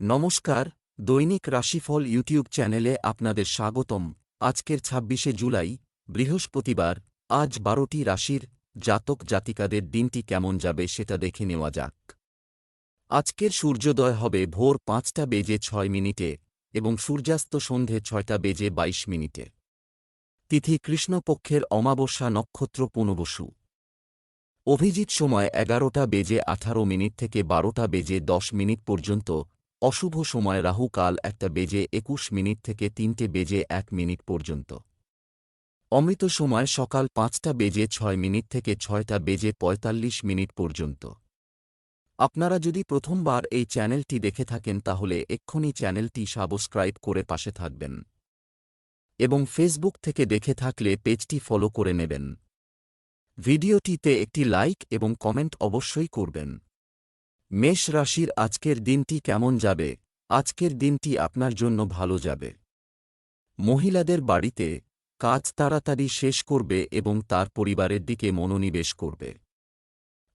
নমস্কার, দৈনিক রাশিফল ইউটিউব চ্যানেলে আপনাদের স্বাগতম। আজকের ছাব্বিশে জুলাই, বৃহস্পতিবার, আজ বারোটি রাশির জাতক জাতিকাদের দিনটি কেমন যাবে সেটা দেখে নেওয়া যাক। আজকের সূর্যোদয় হবে ভোর পাঁচটা বেজে ছয় মিনিটে এবং সূর্যাস্ত সন্ধে ছয়টা বেজে বাইশ মিনিটে। তিথি কৃষ্ণপক্ষের অমাবস্যা নক্ষত্র পুনবসু অভিজিৎ সময় এগারোটা বেজে আঠারো মিনিট থেকে বারোটা বেজে দশ মিনিট পর্যন্ত অশুভ সময় রাহু কাল একটা বেজে একুশ মিনিট থেকে তিনটে বেজে এক মিনিট পর্যন্ত। অমৃত সময় সকাল পাঁচটা বেজে ছয় মিনিট থেকে ছয়টা বেজে পঁয়তাল্লিশ মিনিট পর্যন্ত। আপনারা যদি প্রথমবার এই চ্যানেলটি দেখে থাকেন তাহলে এক্ষুনি চ্যানেলটি সাবস্ক্রাইব করে পাশে থাকবেন। এবং ফেসবুক থেকে দেখে থাকলে পেজটি ফলো করে নেবেন। ভিডিওটিতে একটি লাইক এবং কমেন্ট অবশ্যই করবেন। মেষ রাশির আজকের দিনটি কেমন যাবে? আজকের দিনটি আপনার জন্য ভালো যাবে। মহিলাদের বাড়িতে কাজ তাড়াতাড়ি শেষ করবে এবং তার পরিবারের দিকে মনোনিবেশ করবে।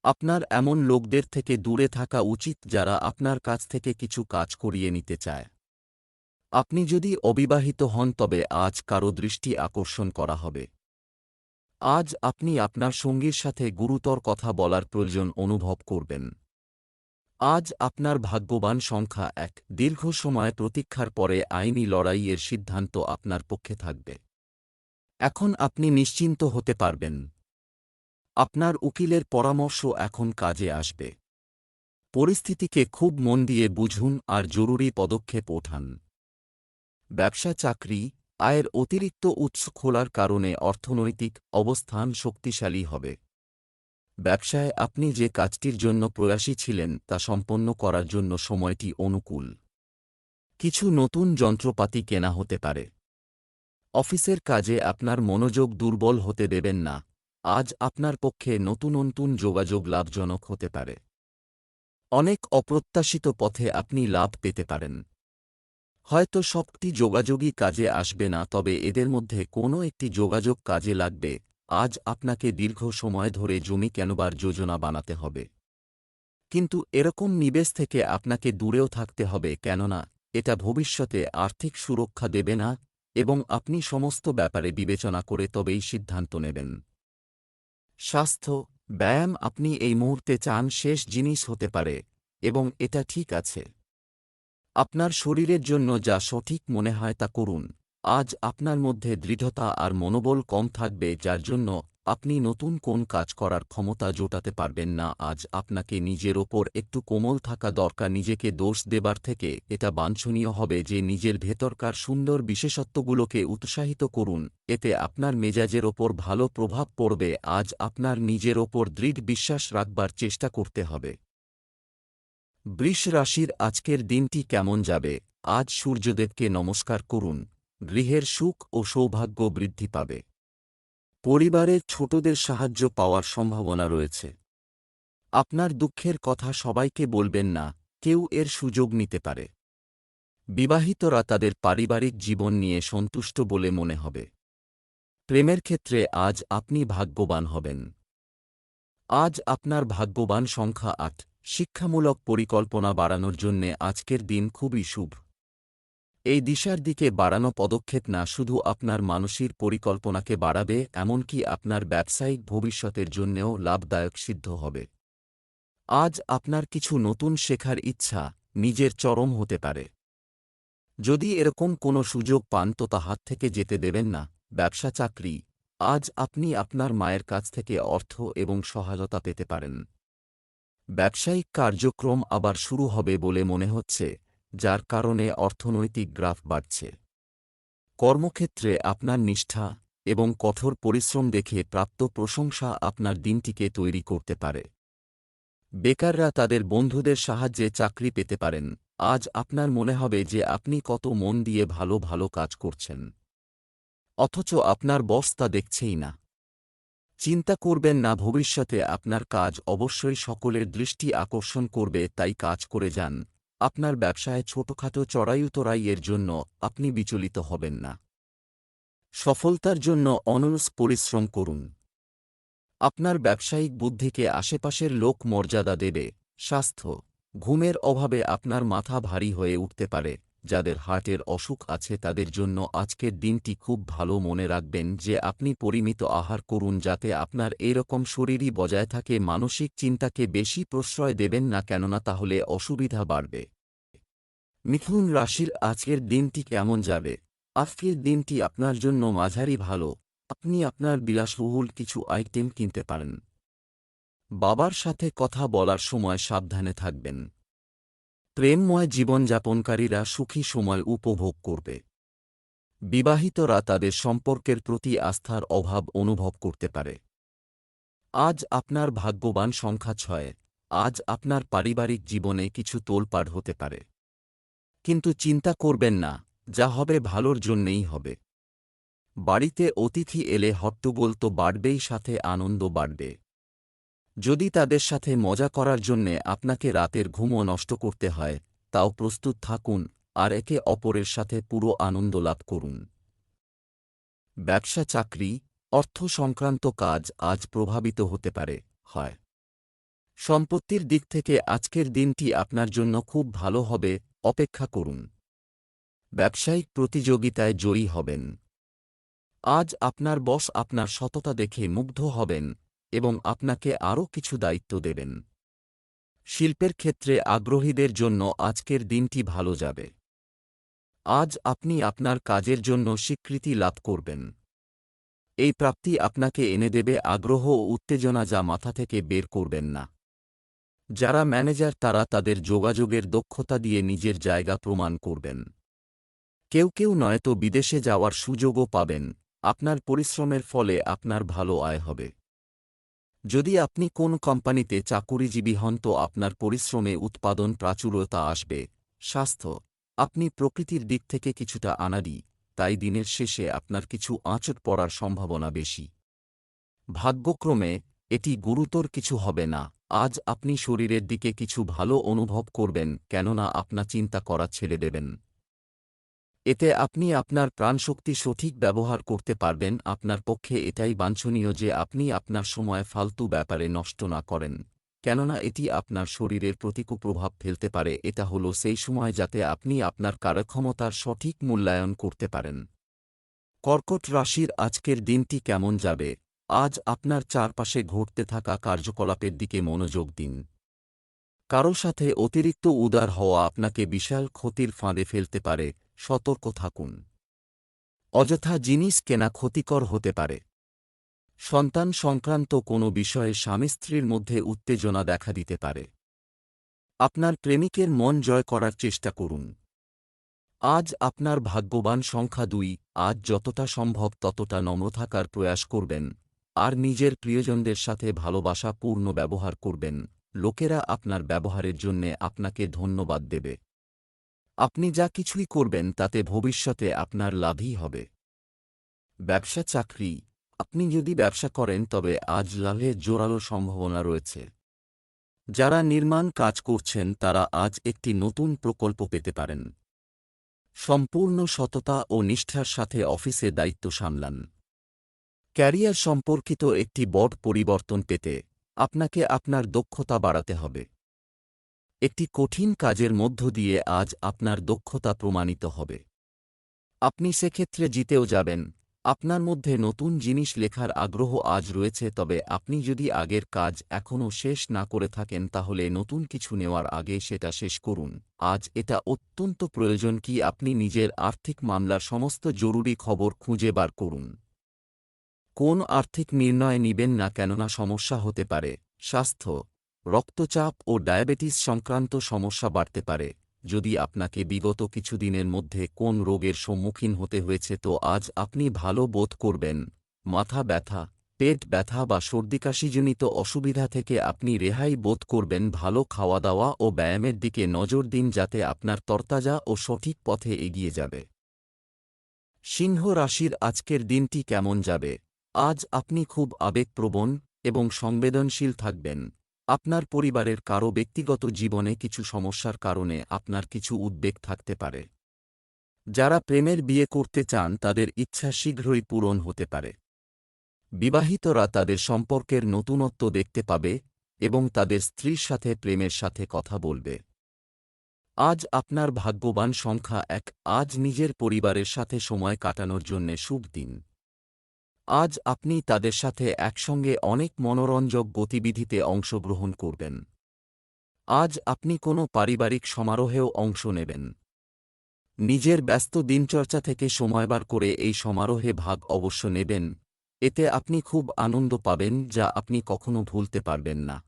আপনার এমন লোকদের থেকে দূরে থাকা উচিত যারা আপনার কাছ থেকে কিছু কাজ করিয়ে নিতে চায়। আপনি যদি অবিবাহিত হন তবে আজ কারও দৃষ্টি আকর্ষণ করা হবে। আজ আপনি আপনার সঙ্গীর সাথে গুরুতর কথা বলার প্রয়োজন অনুভব করবেন। আজ আপনার ভাগ্যবান সংখ্যা এক। দীর্ঘ সময় প্রতীক্ষার পরে আইনি লড়াইয়ের সিদ্ধান্ত আপনার পক্ষে থাকবে। এখন আপনি নিশ্চিন্ত হতে পারবেন। আপনার উকিলের পরামর্শ এখন কাজে আসবে। পরিস্থিতিকে খুব মন দিয়ে বুঝুন আর জরুরি পদক্ষেপ ওঠান। ব্যবসা চাকরি, আয়ের অতিরিক্ত উৎস খোলার কারণে অর্থনৈতিক অবস্থান শক্তিশালী হবে। ব্যবসায় আপনি যে কাজটির জন্য প্রয়াসী ছিলেন তা সম্পন্ন করার জন্য সময়টি অনুকূল। কিছু নতুন যন্ত্রপাতি কেনা হতে পারে। অফিসের কাজে আপনার মনোযোগ দুর্বল হতে দেবেন না। আজ আপনার পক্ষে নতুন নতুন যোগাযোগ লাভজনক হতে পারে। অনেক অপ্রত্যাশিত পথে আপনি লাভ পেতে পারেন। হয়তো সবটি যোগাযোগই কাজে আসবে না, তবে এদের মধ্যে কোনো একটি যোগাযোগ কাজে লাগবে। আজ আপনাকে দীর্ঘ সময় ধরে জমি কেনবার যোজনা বানাতে হবে। কিন্তু এরকম নিবেশ থেকে আপনাকে দূরেও থাকতে হবে, কেননা এটা ভবিষ্যতে আর্থিক সুরক্ষা দেবে না এবং আপনি সমস্ত ব্যাপারে বিবেচনা করে তবেই সিদ্ধান্ত নেবেন। স্বাস্থ্য, ব্যায়াম আপনি এই মুহূর্তে চান শেষ জিনিস হতে পারে এবং এটা ঠিক আছে। আপনার শরীরের জন্য যা সঠিক মনে হয় তা করুন। আজ আপনার মধ্যে দৃঢ়তা আর মনোবল কম থাকবে, যার জন্য আপনি নতুন কোন কাজ করার ক্ষমতা জোটাতে পারবেন না। আজ আপনাকে নিজের ওপর একটু কোমল থাকা দরকার, নিজেকে দোষ দেবার থেকে এটা বাঞ্ছনীয় হবে যে নিজের ভেতরকার সুন্দর বিশেষত্বগুলোকে উৎসাহিত করুন। এতে আপনার মেজাজের ওপর ভালো প্রভাব পড়বে। আজ আপনার নিজের ওপর দৃঢ় বিশ্বাস রাখবার চেষ্টা করতে হবে। বৃষ রাশির আজকের দিনটি কেমন যাবে? আজ সূর্যদেবকে নমস্কার করুন। গৃহের সুখ ও সৌভাগ্য বৃদ্ধি পাবে। পরিবারের ছোটদের সাহায্য পাওয়ার সম্ভাবনা রয়েছে। আপনার দুঃখের কথা সবাইকে বলবেন না, কেউ এর সুযোগ নিতে পারে। বিবাহিতরা তাদের পারিবারিক জীবন নিয়ে সন্তুষ্ট বলে মনে হবে। প্রেমের ক্ষেত্রে আজ আপনি ভাগ্যবান হবেন। আজ আপনার ভাগ্যবান সংখ্যা আট। শিক্ষামূলক পরিকল্পনা বাড়ানোর জন্যে আজকের দিন খুবই শুভ। এই দিশার দিকে বাড়ানো পদক্ষেপ না শুধু আপনার মানসিক পরিকল্পনাকে বাড়াবে, এমনকি আপনার ব্যবসায়িক ভবিষ্যতের জন্যেও লাভদায়ক সিদ্ধ হবে। আজ আপনার কিছু নতুন শেখার ইচ্ছা নিজের চরম হতে পারে। যদি এরকম কোনো সুযোগ পান তো তা হাত থেকে যেতে দেবেন না, ব্যবসা চাকরি। আজ আপনি আপনার মায়ের কাছ থেকে অর্থ এবং সহায়তা পেতে পারেন। ব্যবসায়িক কার্যক্রম আবার শুরু হবে বলে মনে হচ্ছে। যার কারণে অর্থনৈতিক গ্রাফ বাড়ছে। কর্মক্ষেত্রে আপনার নিষ্ঠা এবং কঠোর পরিশ্রম দেখে প্রাপ্ত প্রশংসা আপনার দিনটিকে তৈরি করতে পারে। বেকাররা তাদের বন্ধুদের সাহায্যে চাকরি পেতে পারেন। আজ আপনার মনে হবে যে আপনি কত মন দিয়ে ভালো ভালো কাজ করছেন। অথচ আপনার বস তা দেখছেই না। চিন্তা করবেন না, ভবিষ্যতে আপনার কাজ অবশ্যই সকলের দৃষ্টি আকর্ষণ করবে, তাই কাজ করে যান। আপনার ব্যবসায় ছোটখাটো চড়াই উতরাইয়ের জন্য আপনি বিচলিত হবেন না। সফলতার জন্য অনলস পরিশ্রম করুন। আপনার ব্যবসায়িক বুদ্ধিকে আশেপাশের লোক মর্যাদা দেবে, স্বাস্থ্য, ঘুমের অভাবে আপনার মাথা ভারী হয়ে উঠতে পারে। যাদের হার্টের অসুখ আছে তাদের জন্য আজকের দিনটি খুব ভালো মনে রাখবেন যে আপনি পরিমিত আহার করুন যাতে আপনার এরকম শরীরই বজায় থাকে, মানসিক চিন্তাকে বেশি প্রশ্রয় দেবেন না কেননা তাহলে অসুবিধা বাড়বে। মিথুন রাশির আজকের দিনটি কেমন যাবে? আজকের দিনটি আপনার জন্য মাঝারি ভালো। আপনি আপনার বিলাসবহুল কিছু আইটেম কিনতে পারেন। বাবার সাথে কথা বলার সময় সাবধানে থাকবেন। প্রেমময় জীবনযাপনকারীরা সুখী সময় উপভোগ করবে। বিবাহিতরা তাদের সম্পর্কের প্রতি আস্থার অভাব অনুভব করতে পারে। আজ আপনার ভাগ্যবান সংখ্যা ছয়, আজ আপনার পারিবারিক জীবনে কিছু তোলপাড় হতে পারে। কিন্তু চিন্তা করবেন না, যা হবে ভালোর জন্যেই হবে। বাড়িতে অতিথি এলে হট্টগোল তো বাড়বেই, সাথে আনন্দ বাড়বে। যদি তাদের সাথে মজা করার জন্যে আপনাকে রাতের ঘুমও নষ্ট করতে হয়, তাও প্রস্তুত থাকুন আর একে অপরের সাথে পুরো আনন্দ লাভ করুন। ব্যবসা চাকরি, অর্থ সংক্রান্ত কাজ আজ প্রভাবিত হতে পারে, হয়। সম্পত্তির দিক থেকে আজকের দিনটি আপনার জন্য খুব ভালো হবে, অপেক্ষা করুন। ব্যবসায়িক প্রতিযোগিতায় জয়ী হবেন। আজ আপনার বস আপনার সততা দেখে মুগ্ধ হবেন এবং আপনাকে আরও কিছু দায়িত্ব দেবেন। শিল্পের ক্ষেত্রে আগ্রহীদের জন্য আজকের দিনটি ভালো যাবে। আজ আপনি আপনার কাজের জন্য স্বীকৃতি লাভ করবেন। এই প্রাপ্তি আপনাকে এনে দেবে আগ্রহ ও উত্তেজনা যা মাথা থেকে বের করবেন না। যারা ম্যানেজার, তারা তাদের যোগাযোগের দক্ষতা দিয়ে নিজের জায়গা প্রমাণ করবেন। কেউ কেউ নয়তো বিদেশে যাওয়ার সুযোগও পাবেন। আপনার পরিশ্রমের ফলে আপনার ভালো আয় হবে। যদি আপনি কোন কোম্পানিতে চাকুরিজীবী হন তো আপনার পরিশ্রমে উৎপাদন প্রাচুরতা আসবে। স্বাস্থ্য। আপনি প্রকৃতির দিক থেকে কিছুটা আনাড়ি, তাই দিনের শেষে আপনার কিছু আঁচট পড়ার সম্ভাবনা বেশি। ভাগ্যক্রমে, এটি গুরুতর কিছু হবে না। আজ আপনি শরীরের দিকে কিছু ভালো অনুভব করবেন, কেননা আপনা চিন্তা করা ছেড়ে দেবেন। এতে আপনি আপনার প্রাণশক্তি সঠিক ব্যবহার করতে পারবেন। আপনার পক্ষে এটাই বাঞ্ছনীয় যে আপনি আপনার সময় ফালতু ব্যাপারে নষ্ট না করেন। কেননা এটি আপনার শরীরের প্রতিকূল প্রভাব ফেলতে পারে। এটা হল সেই সময় যাতে আপনি আপনার কার্যক্ষমতার সঠিক মূল্যায়ন করতে পারেন। কর্কট রাশির আজকের দিনটি কেমন যাবে? আজ আপনার চারপাশে ঘটতে থাকা কার্যকলাপের দিকে মনোযোগ দিন। কারও সাথে অতিরিক্ত উদার হওয়া আপনাকে বিশাল ক্ষতির ফাঁদে ফেলতে পারে। সতর্ক থাকুন। অযথা জিনিস কেনা ক্ষতিকর হতে পারে। সন্তান সংক্রান্ত কোনো বিষয়ে স্বামী স্ত্রীর মধ্যে উত্তেজনা দেখা দিতে পারে। আপনার প্রেমিকের মন জয় করার চেষ্টা করুন। আজ আপনার ভাগ্যবান সংখ্যা দুই, আজ যতটা সম্ভব ততটা নম্র থাকার প্রয়াস করবেন, আর নিজের প্রিয়জনদের সাথে ভালোবাসা পূর্ণ ব্যবহার করবেন, লোকেরা আপনার ব্যবহারের জন্যে আপনাকে ধন্যবাদ দেবে। আপনি যা কিছুই করবেন তাতে ভবিষ্যতে আপনার লাভই হবে। ব্যবসা চাকরি। আপনি যদি ব্যবসা করেন তবে আজ লাভে জোরালো সম্ভাবনা রয়েছে। যারা নির্মাণ কাজ করছেন তারা আজ একটি নতুন প্রকল্প পেতে পারেন। সম্পূর্ণ সততা ও নিষ্ঠার সাথে অফিসে দায়িত্ব সামলান। ক্যারিয়ার সম্পর্কিত একটি বড় পরিবর্তন পেতে আপনাকে আপনার দক্ষতা বাড়াতে হবে। একটি কঠিন কাজের মধ্য দিয়ে আজ আপনার দক্ষতা প্রমাণিত হবে। আপনি সেক্ষেত্রে জিতেও যাবেন। আপনার মধ্যে নতুন জিনিস লেখার আগ্রহ আজ রয়েছে, তবে আপনি যদি আগের কাজ এখনও শেষ না করে থাকেন, তাহলে নতুন কিছু নেওয়ার আগে সেটা শেষ করুন। আজ এটা অত্যন্ত প্রয়োজন কি আপনি নিজের আর্থিক মামলার সমস্ত জরুরি খবর খুঁজে বার করুন। কোন আর্থিক নির্ণয় নিবেন না কেননা সমস্যা হতে পারে। স্বাস্থ্য রক্তচাপ ও ডায়াবেটিস সংক্রান্ত সমস্যা বাড়তে পারে। যদি আপনাকে বিগত কিছুদিনের মধ্যে কোন রোগের সম্মুখীন হতে হয়েছে, তো আজ আপনি ভালো বোধ করবেন। মাথা ব্যথা, পেট ব্যথা বা সর্দিকাশিজনিত অসুবিধা থেকে আপনি রেহাই বোধ করবেন ভালো খাওয়া দাওয়া ও ব্যায়ামের দিকে নজর দিন যাতে আপনার তরতাজা ও সঠিক পথে এগিয়ে যাবে। সিংহ রাশির আজকের দিনটি কেমন যাবে? আজ আপনি খুব আবেগপ্রবণ এবং সংবেদনশীল থাকবেন। আপনার পরিবারের কারও ব্যক্তিগত জীবনে কিছু সমস্যার কারণে আপনার কিছু উদ্বেগ থাকতে পারে। যারা প্রেমের বিয়ে করতে চান, তাদের ইচ্ছা শীঘ্রই পূরণ হতে পারে। বিবাহিতরা তাদের সম্পর্কের নতুনত্ব দেখতে পাবে এবং তাদের স্ত্রীর সাথে প্রেমের সাথে কথা বলবে। আজ আপনার ভাগ্যবান সংখ্যা এক, আজ নিজের পরিবারের সাথে সময় কাটানোর জন্যে শুভ দিন। আজ আপনি তাদের সাথে একসঙ্গে অনেক মনোরঞ্জক গতিবিধিতে অংশগ্রহণ করবেন। আজ আপনি কোনো পারিবারিক সমারোহেও অংশ নেবেন। নিজের ব্যস্ত দিনচর্চা থেকে সময় বার করে এই সমারোহে ভাগ অবশ্য নেবেন, এতে আপনি খুব আনন্দ পাবেন যা আপনি কখনো ভুলতে পারবেন না।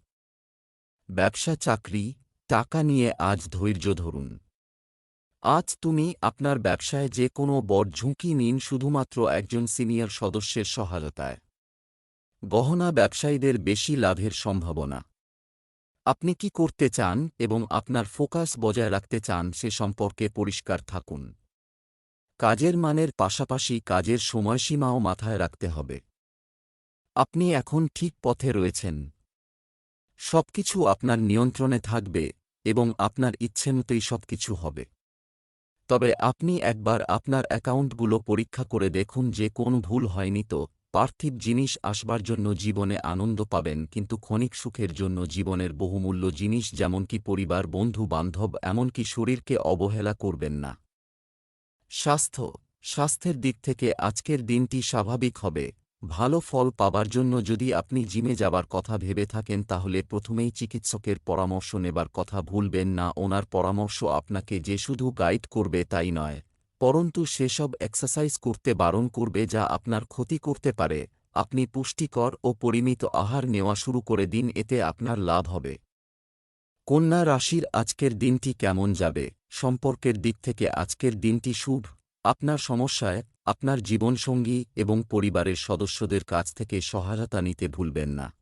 ব্যবসা, চাকরি, টাকা নিয়ে আজ ধৈর্য ধরুন। আজ তুমি আপনার ব্যবসায় যে কোনো বড় ঝুঁকি নিন শুধুমাত্র একজন সিনিয়র সদস্যের সহায়তায়। গহনা ব্যবসায়ীদের বেশি লাভের সম্ভাবনা। আপনি কি করতে চান এবং আপনার ফোকাস বজায় রাখতে চান সে সম্পর্কে পরিষ্কার থাকুন। কাজের মানের পাশাপাশি কাজের সময়সীমাও মাথায় রাখতে হবে। আপনি এখন ঠিক পথে রয়েছেন। সবকিছু আপনার নিয়ন্ত্রণে থাকবে এবং আপনার ইচ্ছেমতোই সবকিছু হবে। তবে আপনি একবার আপনার অ্যাকাউন্টগুলো পরীক্ষা করে দেখুন যে কোন ভুল হয়নি তো। পার্থিব জিনিস আসবার জন্য জীবনে আনন্দ পাবেন, কিন্তু ক্ষণিক সুখের জন্য জীবনের বহুমূল্য জিনিস যেমন কি পরিবার, বন্ধু, বান্ধব, এমনকি শরীরকে অবহেলা করবেন না। স্বাস্থ্য, স্বাস্থ্যের দিক থেকে আজকের দিনটি স্বাভাবিক হবে। ভালো ফল পাবার জন্য যদি আপনি জিমে যাবার কথা ভেবে থাকেন, তাহলে প্রথমেই চিকিৎসকের পরামর্শ নেবার কথা ভুলবেন না। ওনার পরামর্শ আপনাকে যে শুধু গাইড করবে তাই নয়, পরন্তু সেসব এক্সারসাইজ করতে বারণ করবে যা আপনার ক্ষতি করতে পারে। আপনি পুষ্টিকর ও পরিমিত আহার নেওয়া শুরু করে দিন, এতে আপনার লাভ হবে। কন্যা রাশির আজকের দিনটি কেমন যাবে? সম্পর্কের দিক থেকে আজকের দিনটি শুভ। আপনার সমস্যায় আপনার জীবনসঙ্গী এবং পরিবারের সদস্যদের কাছ থেকে সহায়তা নিতে ভুলবেন না।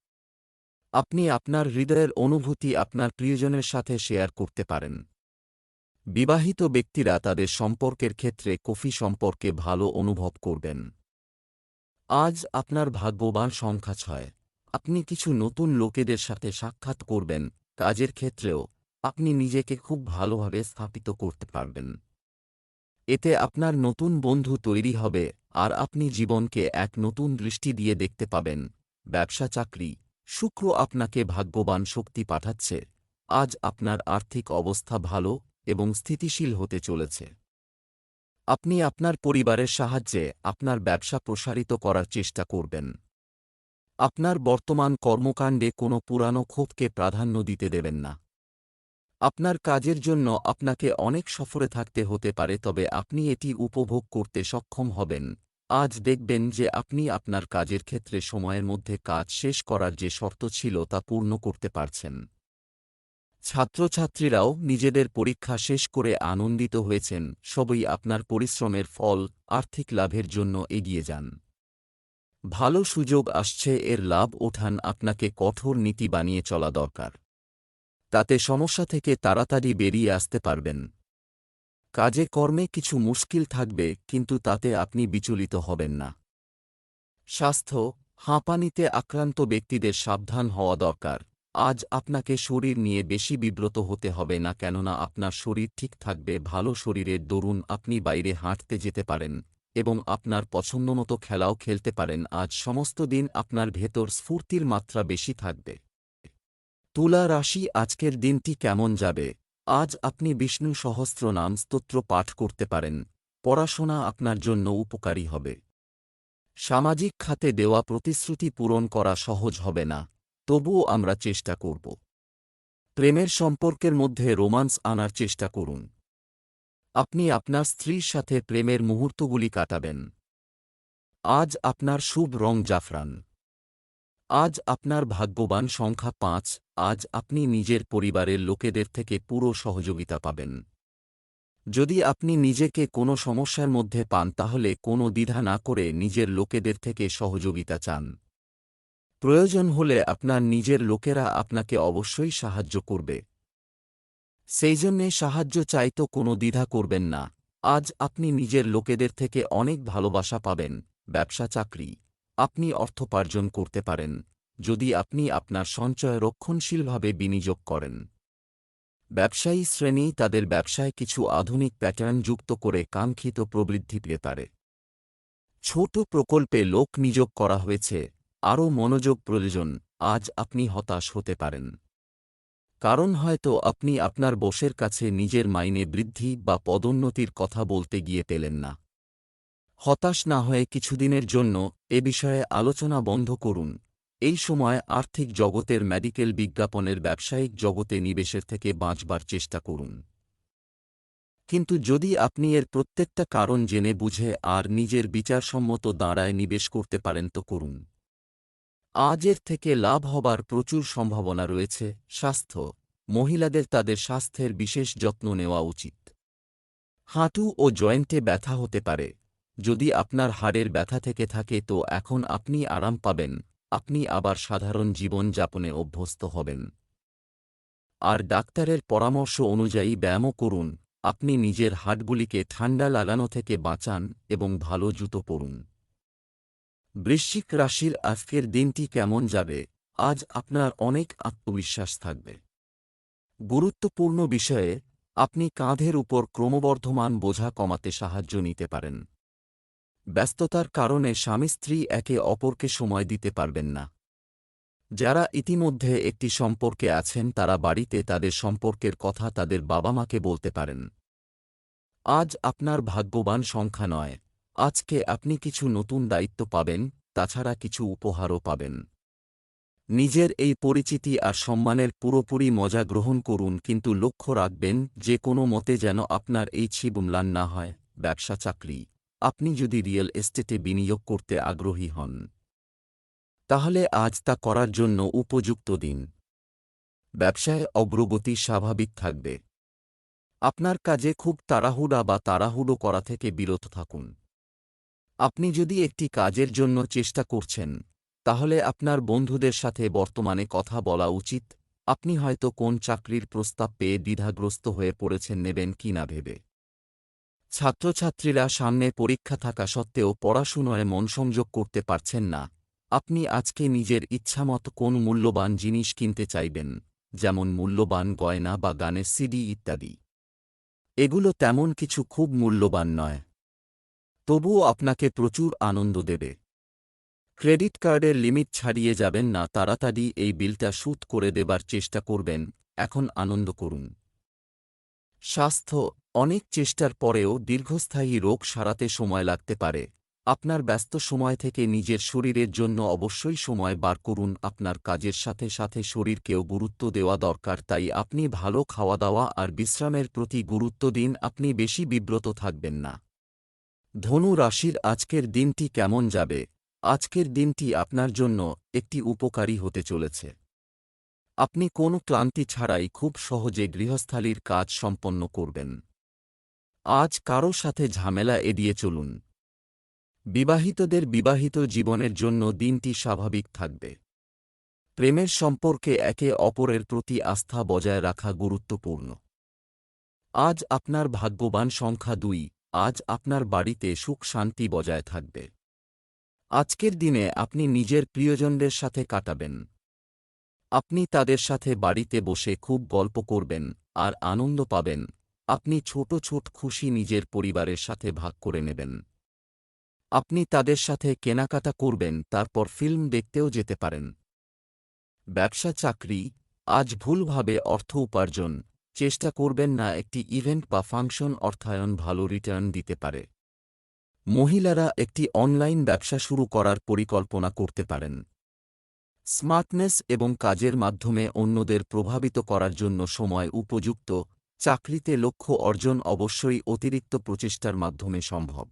আপনি আপনার হৃদয়ের অনুভূতি আপনার প্রিয়জনের সাথে শেয়ার করতে পারেন। বিবাহিত ব্যক্তিরা তাদের সম্পর্কের ক্ষেত্রে কফি সম্পর্কে ভালো অনুভব করবেন। আজ আপনার ভাগ্যবান সংখ্যা ছয়। আপনি কিছু নতুন লোকেদের সাথে সাক্ষাৎ করবেন। কাজের ক্ষেত্রেও আপনি নিজেকে খুব ভালোভাবে স্থাপিত করতে পারবেন। এতে আপনার নতুন বন্ধু তৈরি হবে, আর আপনি জীবনকে এক নতুন দৃষ্টি দিয়ে দেখতে পাবেন। ব্যবসা চাকরি। শুক্র আপনাকে ভাগ্যবান শক্তি পাঠাচ্ছে। আজ আপনার আর্থিক অবস্থা ভালো এবং স্থিতিশীল হতে চলেছে। আপনি আপনার পরিবারের সাহায্যে আপনার ব্যবসা প্রসারিত করার চেষ্টা করবেন। আপনার বর্তমান কর্মকাণ্ডে কোনো পুরানো ক্ষোভকে প্রাধান্য দিতে দেবেন না। আপনার কাজের জন্য আপনাকে অনেক সফরে থাকতে হতে পারে, তবে আপনি এটি উপভোগ করতে সক্ষম হবেন। আজ দেখবেন যে আপনি আপনার কাজের ক্ষেত্রে সময়ের মধ্যে কাজ শেষ করার যে শর্ত ছিল তা পূর্ণ করতে পারছেন। ছাত্রছাত্রীরাও নিজেদের পরীক্ষা শেষ করে আনন্দিত হয়েছেন, সবই আপনার পরিশ্রমের ফল, আর্থিক লাভের জন্য এগিয়ে যান। ভালো সুযোগ আসছে, এর লাভ ওঠান আপনাকে কঠোর নীতি বানিয়ে চলা দরকার। তাতে সমস্যা থেকে তাড়াতাড়ি বেরিয়ে আসতে পারবেন। কাজে কর্মে কিছু মুশকিল থাকবে, কিন্তু তাতে আপনি বিচলিত হবেন না। স্বাস্থ্য, হাঁপানিতে আক্রান্ত ব্যক্তিদের সাবধান হওয়া দরকার। আজ আপনাকে শরীর নিয়ে বেশি বিব্রত হতে হবে না, কেননা আপনার শরীর ঠিক থাকবে, ভালো শরীরের দরুন আপনি বাইরে হাঁটতে যেতে পারেন এবং আপনার পছন্দমতো খেলাও খেলতে পারেন। আজ সমস্ত দিন আপনার ভেতর স্ফূর্তির মাত্রা বেশি থাকবে। তুলা রাশি আজকের দিনটি কেমন যাবে? আজ আপনি বিষ্ণু সহস্র নাম স্তোত্র পাঠ করতে পারেন। পড়াশোনা আপনার জন্য উপকারী হবে। সামাজিক খাতে দেওয়া প্রতিশ্রুতি পূরণ করা সহজ হবে না। তবুও আমরা চেষ্টা করব। প্রেমের সম্পর্কের মধ্যে রোমান্স আনার চেষ্টা করুন। আপনি আপনার স্ত্রীর সাথে প্রেমের মুহূর্তগুলি কাটাবেন। আজ আপনার শুভ রং জাফরান। আজ আপনার ভাগ্যবান সংখ্যা পাঁচ, আজ আপনি নিজের পরিবারের লোকেদের থেকে পুরো সহযোগিতা পাবেন। যদি আপনি নিজেকে কোনো সমস্যার মধ্যে পান, তাহলে কোনো দ্বিধা না করে নিজের লোকেদের থেকে সহযোগিতা চান। প্রয়োজন হলে আপনার নিজের লোকেরা আপনাকে অবশ্যই সাহায্য করবে। সেই জন্যে সাহায্য চাইতো কোনো দ্বিধা করবেন না। আজ আপনি নিজের লোকেদের থেকে অনেক ভালোবাসা পাবেন, ব্যবসা, চাকরি। আপনি অর্থোপার্জন করতে পারেন, যদি আপনি আপনার সঞ্চয় রক্ষণশীলভাবে বিনিয়োগ করেন। ব্যবসায়ী শ্রেণি তাদের ব্যবসায় কিছু আধুনিক প্যাটার্ন যুক্ত করে কাঙ্ক্ষিত প্রবৃদ্ধি পেতে পারে। ছোট প্রকল্পে লোক নিয়োগ করা হয়েছে, আরও মনোযোগ প্রয়োজন, আজ আপনি হতাশ হতে পারেন। কারণ হয়তো আপনি আপনার বসের কাছে নিজের মাইনে বৃদ্ধি বা পদোন্নতির কথা বলতে গিয়ে পেলেন না। হতাশ না হয়ে কিছুদিনের জন্য এ বিষয়ে আলোচনা বন্ধ করুন। এই সময় আর্থিক জগতের মেডিকেল বিজ্ঞাপনের ব্যবসায়িক জগতে নিবেশের থেকে বাঁচবার চেষ্টা করুন। কিন্তু যদি আপনি এর প্রত্যেকটা কারণ জেনে বুঝে আর নিজের বিচারসম্মত দাঁড়ায় নিবেশ করতে পারেন তো করুন। আজের থেকে লাভ হবার প্রচুর সম্ভাবনা রয়েছে, স্বাস্থ্য। মহিলাদের তাদের স্বাস্থ্যের বিশেষ যত্ন নেওয়া উচিত। হাঁটু ও জয়েন্টে ব্যথা হতে পারে। যদি আপনার হাড়ের ব্যথা থেকে থাকে তো এখন আপনি আরাম পাবেন, আপনি আবার সাধারণ জীবন যাপনে অভ্যস্ত হবেন। আর ডাক্তারের পরামর্শ অনুযায়ী ব্যায়ামও করুন, আপনি নিজের হাটগুলিকে ঠান্ডা লাগানো থেকে বাঁচান এবং ভালো জুতো পরুন। বৃশ্চিক রাশির আজকের দিনটি কেমন যাবে? আজ আপনার অনেক আত্মবিশ্বাস থাকবে। গুরুত্বপূর্ণ বিষয়ে, আপনি কাঁধের উপর ক্রমবর্ধমান বোঝা কমাতে সাহায্য নিতে পারেন। ব্যস্ততার কারণে স্বামী স্ত্রী একে অপরকে সময় দিতে পারবেন না। যারা ইতিমধ্যে একটি সম্পর্কে আছেন, তারা বাড়িতে তাদের সম্পর্কের কথা তাদের বাবা মাকে বলতে পারেন। আজ আপনার ভাগ্যবান সংখ্যা নয়। আজকে আপনি কিছু নতুন দায়িত্ব পাবেন, তাছাড়া কিছু উপহারও পাবেন। নিজের এই পরিচিতি আর সম্মানের পুরোপুরি মজা গ্রহণ করুন, কিন্তু লক্ষ্য রাখবেন, যে কোনো মতে যেন আপনার এই ছিবুমলান না হয় ব্যবসা চাকরি আপনি যদি রিয়েল এস্টেটে বিনিয়োগ করতে আগ্রহী হন, তাহলে আজ তা করার জন্য উপযুক্ত দিন। ব্যবসায় অগ্রগতি স্বাভাবিক থাকবে। আপনার কাজে খুব তাড়াহুড়া বা তাড়াহুড়ো করা থেকে বিরত থাকুন। আপনি যদি একটি কাজের জন্য চেষ্টা করছেন, তাহলে আপনার বন্ধুদের সাথে বর্তমানে কথা বলা উচিত, আপনি হয়তো কোন চাকরির প্রস্তাব পেয়ে দ্বিধাগ্রস্ত হয়ে পড়েছেন নেবেন কি না ভেবে। ছাত্রছাত্রীরা সামনে পরীক্ষা থাকা সত্ত্বেও পড়াশুনোয় মন সংযোগ করতে পারছেন না। আপনি আজকে নিজের ইচ্ছামত কোন মূল্যবান জিনিস কিনতে চাইবেন, যেমন মূল্যবান গয়না বা গানের সিডি ইত্যাদি। এগুলো তেমন কিছু খুব মূল্যবান নয়। তবুও আপনাকে প্রচুর আনন্দ দেবে। ক্রেডিট কার্ডের লিমিট ছাড়িয়ে যাবেন না, তাড়াতাড়ি এই বিলটা সুদ করে দেবার চেষ্টা করবেন। এখন আনন্দ করুন। স্বাস্থ্য অনেক চেষ্টার পরেও দীর্ঘস্থায়ী রোগ সারাতে সময় লাগতে পারে। আপনার ব্যস্ত সময় থেকে নিজের শরীরের জন্য অবশ্যই সময় বার করুন। আপনার কাজের সাথে সাথে শরীরকেও গুরুত্ব দেওয়া দরকার, তাই আপনি ভালো খাওয়া দাওয়া আর বিশ্রামের প্রতি গুরুত্ব দিন। আপনি বেশি বিব্রত থাকবেন না। ধনু রাশির আজকের দিনটি কেমন যাবে? আজকের দিনটি আপনার জন্য একটি উপকারী হতে চলেছে। আপনি কোনো ক্লান্তি ছাড়াই খুব সহজে গৃহস্থালির কাজ সম্পন্ন করবেন। আজ কারও সাথে ঝামেলা এড়িয়ে চলুন। বিবাহিতদের বিবাহিত জীবনের জন্য দিনটি স্বাভাবিক থাকবে। প্রেমের সম্পর্কে একে অপরের প্রতি আস্থা বজায় রাখা গুরুত্বপূর্ণ। আজ আপনার ভাগ্যবান সংখ্যা দুই, আজ আপনার বাড়িতে সুখ শান্তি বজায় থাকবে। আজকের দিনে আপনি নিজের প্রিয়জনদের সাথে কাটাবেন। আপনি তাদের সাথে বাড়িতে বসে খুব গল্প করবেন আর আনন্দ পাবেন। আপনি ছোট ছোট খুশি নিজের পরিবারের সাথে ভাগ করে নেবেন। আপনি তাদের সাথে কেনাকাটা করবেন, তারপর ফিল্ম দেখতেও যেতে পারেন। ব্যবসা চাকরি, আজ ভুলভাবে অর্থ উপার্জন, চেষ্টা করবেন না একটি ইভেন্ট বা ফাংশন অর্থায়ন ভালো রিটার্ন দিতে পারে। মহিলারা একটি অনলাইন ব্যবসা শুরু করার পরিকল্পনা করতে পারেন। স্মার্টনেস এবং কাজের মাধ্যমে অন্যদের প্রভাবিত করার জন্য সময় উপযুক্ত চাকরিতে লক্ষ্য অর্জন অবশ্যই অতিরিক্ত প্রচেষ্টার মাধ্যমে সম্ভব।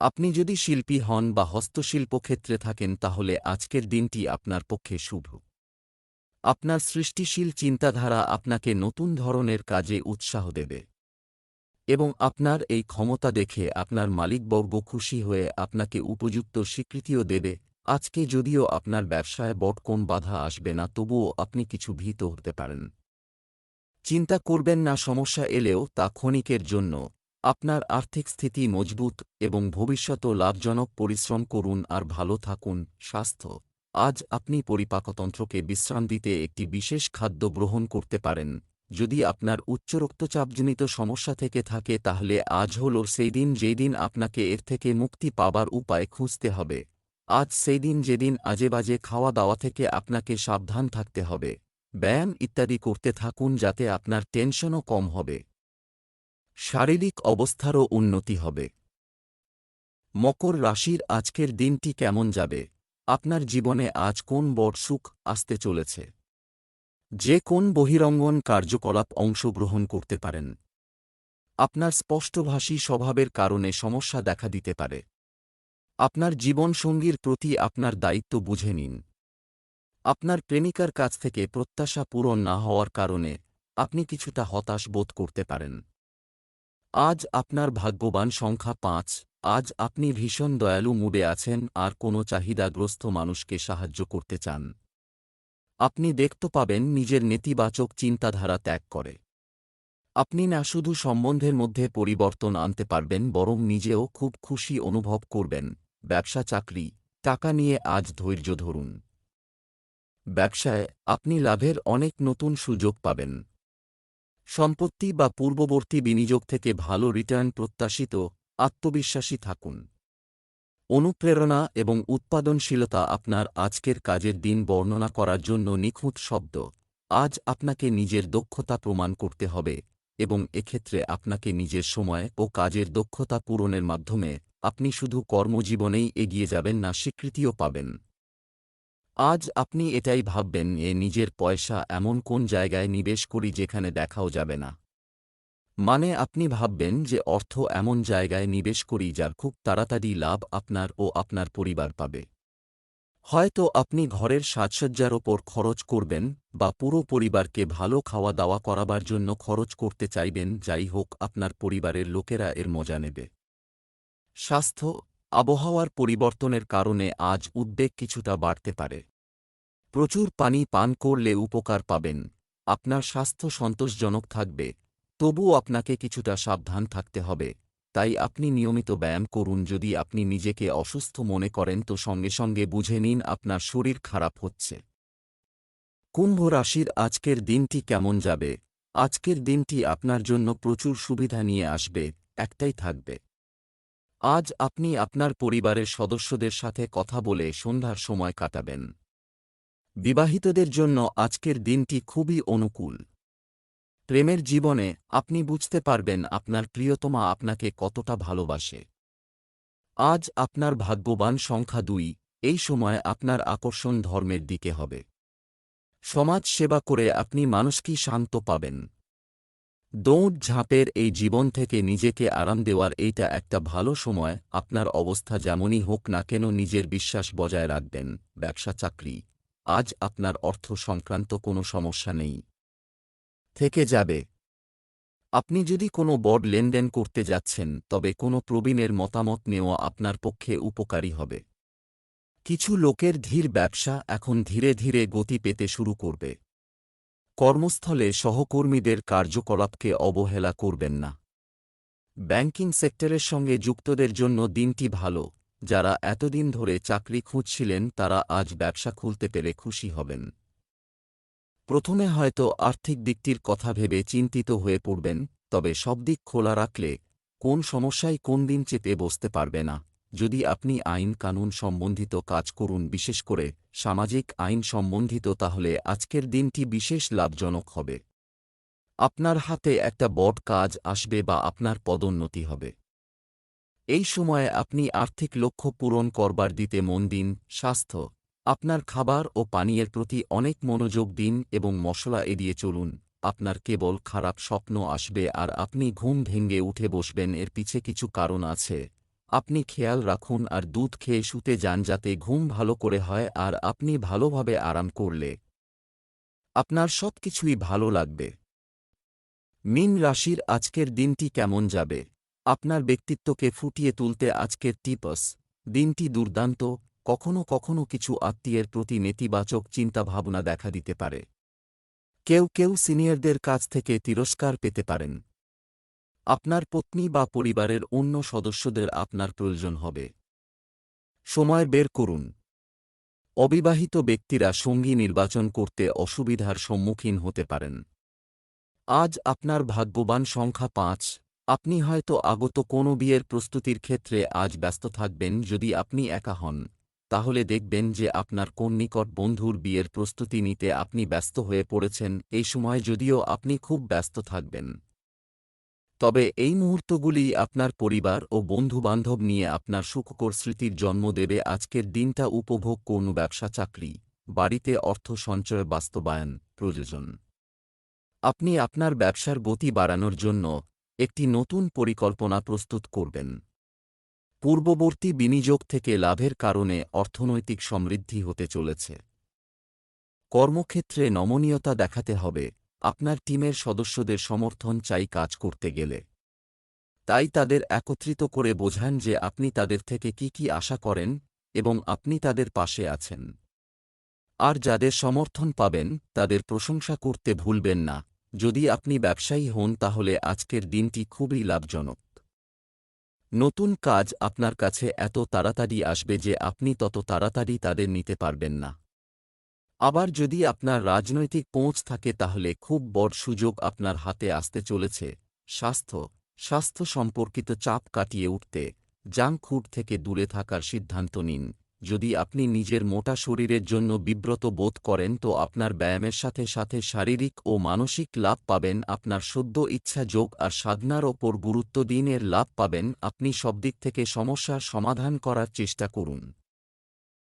আপনি যদি শিল্পী হন বা হস্তশিল্প ক্ষেত্রে থাকেন তাহলে আজকের দিনটি আপনার পক্ষে শুভ। আপনার সৃষ্টিশীল চিন্তাধারা আপনাকে নতুন ধরনের কাজে উৎসাহ দেবে। এবং আপনার এই ক্ষমতা দেখে আপনার মালিকবর্গ খুশি হয়ে আপনাকে উপযুক্ত স্বীকৃতিও দেবে। আজকে যদিও আপনার ব্যবসায় বট কোন বাধা আসবে না, তবুও আপনি কিছু ভীত হতে পারেন। চিন্তা করবেন না, সমস্যা এলেও তা ক্ষণিকের জন্য। আপনার আর্থিক স্থিতি মজবুত এবং ভবিষ্যত লাভজনক পরিশ্রম করুন আর ভালো থাকুন। স্বাস্থ্য। আজ আপনি পরিপাকতন্ত্রকে বিশ্রাম দিতে একটি বিশেষ খাদ্য গ্রহণ করতে পারেন। যদি আপনার উচ্চ রক্তচাপজনিত সমস্যা থেকে থাকে, তাহলে আজ হল সেই দিন যেই দিন আপনাকে এর থেকে মুক্তি পাবার উপায় খুঁজতে হবে। আজ সেই দিন যেদিন আজেবাজে খাওয়া দাওয়া থেকে আপনাকে সাবধান থাকতে হবে। ব্যায়াম ইত্যাদি করতে থাকুন যাতে আপনার টেনশনও কম হবে। শারীরিক অবস্থারও উন্নতি হবে। মকর রাশির আজকের দিনটি কেমন যাবে? আপনার জীবনে আজ কোন বড় সুখ আসতে চলেছে? যে কোন বহিরঙ্গন কার্যকলাপ অংশগ্রহণ করতে পারেন। আপনার স্পষ্টভাষী স্বভাবের কারণে সমস্যা দেখা দিতে পারে। আপনার জীবনসঙ্গীর প্রতি আপনার দায়িত্ব বুঝে নিন। আপনার প্রেমিকার কাছ থেকে প্রত্যাশা পূরণ না হওয়ার কারণে আপনি কিছুটা হতাশ বোধ করতে পারেন। আজ আপনার ভাগ্যবান সংখ্যা পাঁচ, আজ আপনি ভীষণ দয়ালু মুডে আছেন আর কোনো চাহিদাগ্রস্ত মানুষকে সাহায্য করতে চান। আপনি দেখতে পাবেন নিজের নেতিবাচক চিন্তাধারা ত্যাগ করে। আপনি না শুধু সম্বন্ধের মধ্যে পরিবর্তন আনতে পারবেন, বরং নিজেও খুব খুশি অনুভব করবেন। ব্যবসা, চাকরি, টাকা নিয়ে আজ ধৈর্য ধরুন। ব্যবসায় আপনি লাভের অনেক নতুন সুযোগ পাবেন। সম্পত্তি বা পূর্ববর্তী বিনিয়োগ থেকে ভালো রিটার্ন প্রত্যাশিত, আত্মবিশ্বাসী থাকুন। অনুপ্রেরণা এবং উৎপাদনশীলতা আপনার আজকের কাজের দিন বর্ণনা করার জন্য নিখুঁত শব্দ। আজ আপনাকে নিজের দক্ষতা প্রমাণ করতে হবে এবং এক্ষেত্রে আপনাকে নিজের সময় ও কাজের দক্ষতা পূরণের মাধ্যমে আপনি শুধু কর্মজীবনেই এগিয়ে যাবেন না, স্বীকৃতিও পাবেন। আজ আপনি এটাই ভাববেন, এ নিজের পয়সা এমন কোন জায়গায় নিবেশ করি যেখানে দেখাও যাবে না। মানে আপনি ভাববেন যে অর্থ এমন জায়গায় নিবেশ করি যার খুব তাড়াতাড়ি লাভ আপনার ও আপনার পরিবার পাবে। হয়তো আপনি ঘরের সাজসজ্জার ওপর খরচ করবেন বা পুরো পরিবারকে ভালো খাওয়া দাওয়া করাবার জন্য খরচ করতে চাইবেন, যাই হোক আপনার পরিবারের লোকেরা এর মজা নেবে। স্বাস্থ্য আবহাওয়ার পরিবর্তনের কারণে আজ উদ্বেগ কিছুটা বাড়তে পারে। প্রচুর পানি পান করলে উপকার পাবেন। আপনার স্বাস্থ্য সন্তোষজনক থাকবে। তবুও আপনাকে কিছুটা সাবধান থাকতে হবে। তাই আপনি নিয়মিত ব্যায়াম করুন যদি আপনি নিজেকে অসুস্থ মনে করেন তো সঙ্গে সঙ্গে বুঝে নিন আপনার শরীর খারাপ হচ্ছে। কুম্ভ রাশির আজকের দিনটি কেমন যাবে? আজকের দিনটি আপনার জন্য প্রচুর সুবিধা নিয়ে আসবে, একটাই থাকবে। আজ আপনি আপনার পরিবারের সদস্যদের সাথে কথা বলে সন্ধ্যার সময় কাটাবেন। বিবাহিতদের জন্য আজকের দিনটি খুবই অনুকূল। প্রেমের জীবনে আপনি বুঝতে পারবেন আপনার প্রিয়তমা আপনাকে কতটা ভালোবাসে। আজ আপনার ভাগ্যবান সংখ্যা দুই, এই সময় আপনার আকর্ষণ ধর্মের দিকে হবে। সমাজ সেবা করে আপনি মানুষকে শান্ত পাবেন। দৌড় ঝাঁপের এই জীবন থেকে নিজেকে আরাম দেওয়ার এইটা একটা ভালো সময়, আপনার অবস্থা যেমনই হোক না কেন নিজের বিশ্বাস বজায় রাখবেন, ব্যবসা, চাকরি। আজ আপনার অর্থ সংক্রান্ত কোনো সমস্যা নেই। থেকে যাবে। আপনি যদি কোনো বড় লেনদেন করতে যাচ্ছেন, তবে কোনো প্রবীণের মতামত নেওয়া আপনার পক্ষে উপকারী হবে। কিছু লোকের ধীর ব্যবসা এখন ধীরে ধীরে গতি পেতে শুরু করবে। কর্মস্থলে সহকর্মীদের কার্যকলাপকে অবহেলা করবেন না। ব্যাংকিং সেক্টরের সঙ্গে যুক্তদের জন্য দিনটি ভালো, যারা এতদিন ধরে চাকরি খুঁজছিলেন তারা আজ ব্যবসা খুলতে পেরে খুশি হবেন। প্রথমে হয়তো আর্থিক দিকটির কথা ভেবে চিন্তিত হয়ে পড়বেন, তবে সব দিক খোলা রাখলে কোন সমস্যায় কোন দিন চেপে বসতে পারবে না। যদি আপনি আইন কানুন সম্বন্ধিত কাজ করুন, বিশেষ করে সামাজিক আইন সম্বন্ধিত, তাহলে আজকের দিনটি বিশেষ লাভজনক হবে। আপনার হাতে একটা বড় কাজ আসবে বা আপনার পদোন্নতি হবে। এই সময়ে আপনি আর্থিক লক্ষ্য পূরণ করবার দিতে মন দিন, স্বাস্থ্য, আপনার খাবার ও পানীয়ের প্রতি অনেক মনোযোগ দিন এবং মশলা এড়িয়ে চলুন। আপনার কেবল খারাপ স্বপ্ন আসবে আর আপনি ঘুম ভেঙ্গে উঠে বসবেন, এর পিছে কিছু কারণ আছে। আপনি খেয়াল রাখুন আর দুধ খেয়ে শুতে যান যাতে ঘুম ভালো করে হয় আর আপনি ভালোভাবে আরাম করলে আপনার সব কিছুই ভালো লাগবে। মিন রাশির আজকের দিনটি কেমন যাবে? আপনার ব্যক্তিত্বকে ফুটিয়ে তুলতে আজকের টিপস। দিনটি দুর্দান্ত, কখনো কখনো কিছু আত্মীয়ের প্রতি নেতিবাচক চিন্তাভাবনা দেখা দিতে পারে। কেউ কেউ সিনিয়রদের কাছ থেকে তিরস্কার পেতে পারেন। আপনার পত্নী বা পরিবারের অন্য সদস্যদের আপনার প্রয়োজন হবে। সময় বের করুন। অবিবাহিত ব্যক্তিরা সঙ্গী নির্বাচন করতে অসুবিধার সম্মুখীন হতে পারেন। আজ আপনার ভাগ্যবান সংখ্যা পাঁচ। আপনি হয়তো আগত কোনো বিয়ের প্রস্তুতির ক্ষেত্রে আজ ব্যস্ত থাকবেন যদি আপনি একা হন। তাহলে দেখবেন যে আপনার কোন নিকট বন্ধুর বিয়ের প্রস্তুতি নিতে আপনি ব্যস্ত হয়ে পড়েছেন। এই সময় যদিও আপনি খুব ব্যস্ত থাকবেন। তবে এই মুহূর্তগুলি আপনার পরিবার ও বন্ধুবান্ধব নিয়ে আপনার সুখকর স্মৃতির জন্ম দেবে আজকের দিনটা উপভোগ কোন ব্যবসা, চাকরি, বাড়িতে অর্থ সঞ্চয়, বাস্তবায়ন, প্রয়োজন। আপনি আপনার ব্যবসার গতি বাড়ানোর জন্য একটি নতুন পরিকল্পনা প্রস্তুত করবেন। পূর্ববর্তী বিনিয়োগ থেকে লাভের কারণে অর্থনৈতিক সমৃদ্ধি হতে চলেছে। কর্মক্ষেত্রে নমনীয়তা দেখাতে হবে। আপনার টিমের সদস্যদের সমর্থন চাই কাজ করতে গেলে। তাই তাদের একত্রিত করে বোঝান যে আপনি তাদের থেকে কি কি আশা করেন এবং আপনি তাদের পাশে আছেন। আর যাদের সমর্থন পাবেন, তাদের প্রশংসা করতে ভুলবেন না। যদি আপনি ব্যবসায়ী হন, তাহলে আজকের দিনটি খুবই লাভজনক। নতুন কাজ আপনার কাছে এত তাড়াতাড়ি আসবে যে আপনি তত তাড়াতাড়ি তাদের নিতে পারবেন না। আবার যদি আপনার রাজনৈতিক পৌঁছ থাকে তাহলে খুব বড় সুযোগ আপনার হাতে আসতে চলেছে। স্বাস্থ্য স্বাস্থ্য সম্পর্কিত চাপ কাটিয়ে উঠতে, জাঙ্ক ফুড থেকে দূরে থাকার সিদ্ধান্ত নিন। যদি আপনি নিজের মোটা শরীরের জন্য বিব্রত বোধ করেন তো আপনার ব্যায়ামের সাথে সাথে শারীরিক ও মানসিক লাভ পাবেন, আপনার সদ্য ইচ্ছা যোগ আর সাধনার ওপর গুরুত্ব দিন এর লাভ পাবেন। আপনি সব দিক থেকে সমস্যার সমাধান করার চেষ্টা করুন।